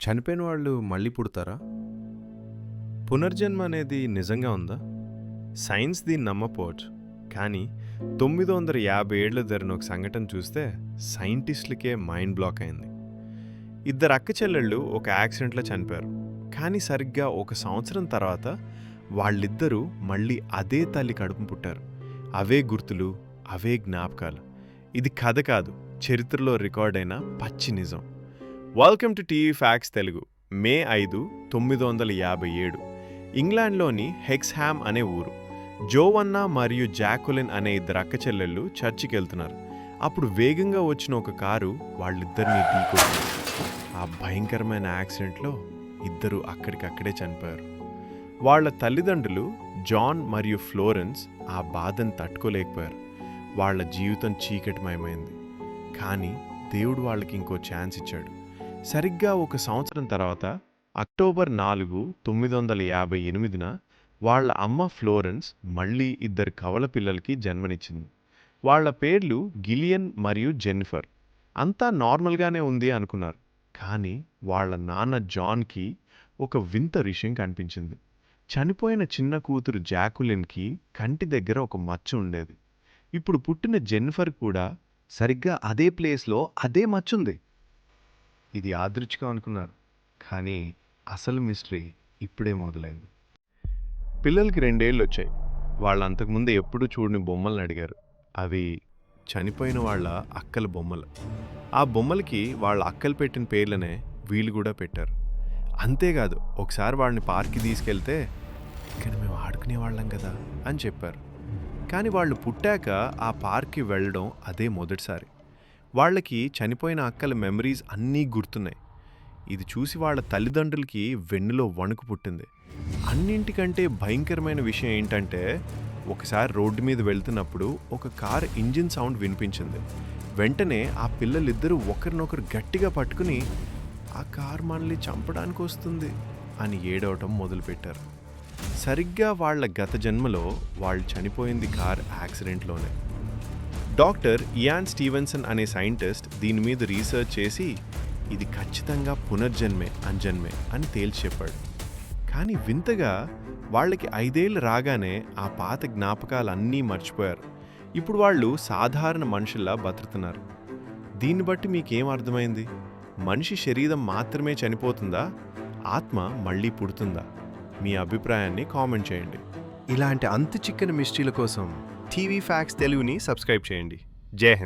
చనిపోయిన వాళ్ళు మళ్ళీ పుడతారా? పునర్జన్మ అనేది నిజంగా ఉందా? సైన్స్ దీన్ని నమ్మపోవచ్చు. కానీ తొమ్మిది వందల యాభై ఏళ్ళ జరిగిన ఒక సంఘటన చూస్తే సైంటిస్టులకే మైండ్ బ్లాక్ అయింది. ఇద్దరు అక్క చెల్లెళ్ళు ఒక యాక్సిడెంట్లో చనిపోయారు. కానీ సరిగ్గా ఒక సంవత్సరం తర్వాత వాళ్ళిద్దరూ మళ్ళీ అదే తల్లి కడుపు పుట్టారు. అవే గుర్తులు అవే జ్ఞాపకాలు. ఇది కథ కాదు చరిత్రలో రికార్డైన పచ్చి నిజం. Welcome to TV Facts Telugu. May ఐదు తొమ్మిది వందల యాభై ఏడు. ఇంగ్లాండ్లోని హెక్స్హామ్ అనే ఊరు. జోవన్నా మరియు జాకులిన్ అనే ఇద్దరు అక్క చెల్లెళ్ళు చర్చికి వెళ్తున్నారు అప్పుడు వేగంగా వచ్చిన ఒక కారు వాళ్ళిద్దరిని ఢీకొట్టింది ఆ భయంకరమైన యాక్సిడెంట్లో ఇద్దరు అక్కడికక్కడే చనిపోయారు. వాళ్ళ తల్లిదండ్రులు జాన్ మరియు ఫ్లోరెన్స్ ఆ బాధను తట్టుకోలేకపోయారు. వాళ్ళ జీవితం చీకటిమయమైంది. కానీ దేవుడు వాళ్ళకి ఇంకో ఛాన్స్ ఇచ్చాడు. సరిగ్గా ఒక సంవత్సరం తర్వాత అక్టోబర్ నాలుగు తొమ్మిది వందల యాభై ఎనిమిదిన వాళ్ళ అమ్మ ఫ్లోరెన్స్ మళ్ళీ ఇద్దరు కవల పిల్లలకి జన్మనిచ్చింది. వాళ్ళ పేర్లు గిలియన్ మరియు జెన్నిఫర్. అంతా నార్మల్గానే ఉంది అనుకున్నారు. కానీ వాళ్ళ నాన్న జాన్కి ఒక వింత విషయం కనిపించింది. చనిపోయిన చిన్న కూతురు జాకులిన్కి కంటి దగ్గర ఒక మచ్చ ఉండేది. ఇప్పుడు పుట్టిన జెన్నిఫర్ కూడా సరిగ్గా అదే ప్లేస్లో అదే మచ్చుంది. ఇది యాదృచ్ఛికం అనుకున్నారు. కానీ అసలు మిస్టరీ ఇప్పుడే మొదలైంది. పిల్లలకి రెండేళ్ళు వచ్చాయి వాళ్ళు అంతకుముందు ఎప్పుడూ చూడని బొమ్మలను అడిగారు. అవి చనిపోయిన వాళ్ళ అక్కల బొమ్మలు. ఆ బొమ్మలకి వాళ్ళ అక్కలు పెట్టిన పేర్లనే వీళ్ళు కూడా పెట్టారు. అంతేకాదు ఒకసారి వాళ్ళని పార్క్కి తీసుకెళ్తే ఇక్కడ మేము ఆడుకునే వాళ్ళం కదా అని చెప్పారు. కానీ వాళ్ళు పుట్టాక ఆ పార్క్కి వెళ్ళడం అదే మొదటిసారి. వాళ్ళకి చనిపోయిన అక్కల మెమరీస్ అన్నీ గుర్తున్నాయి. ఇది చూసి వాళ్ళ తల్లిదండ్రులకి వెన్నులో వణుకు పుట్టింది. అన్నింటికంటే భయంకరమైన విషయం ఏంటంటే ఒకసారి రోడ్డు మీద వెళ్తున్నప్పుడు ఒక కార్ ఇంజిన్ సౌండ్ వినిపించింది. వెంటనే ఆ పిల్లలిద్దరూ ఒకరినొకరు గట్టిగా పట్టుకుని ఆ కార్ మనల్ని చంపడానికి వస్తుంది అని ఏడవటం మొదలుపెట్టారు. సరిగ్గా వాళ్ళ గత జన్మలో వాళ్ళు చనిపోయింది కార్ యాక్సిడెంట్లోనే. డాక్టర్ ఇయాన్ స్టీవెన్సన్ అనే సైంటిస్ట్ దీని మీద రీసెర్చ్ చేసి ఇది ఖచ్చితంగా పునర్జన్మే అంజన్మే అని తేల్చి చెప్పాడు కానీ వింతగా వాళ్ళకి ఐదేళ్ళు రాగానే ఆ పాత జ్ఞాపకాలన్నీ మర్చిపోయారు. ఇప్పుడు వాళ్ళు సాధారణ మనుషుల్లా బతుకుతున్నారు. దీన్ని బట్టి మీకేం అర్థమైంది? మనిషి శరీరం మాత్రమే చనిపోతుందా? ఆత్మ మళ్ళీ పుడుతుందా? మీ అభిప్రాయాన్ని కామెంట్ చేయండి. ఇలాంటి అంతు చిక్కని మిస్టరీల కోసం టీవీ ఫ్యాక్స్ తెలుగుని సబ్స్క్రైబ్ చేయండి. జై హింద్.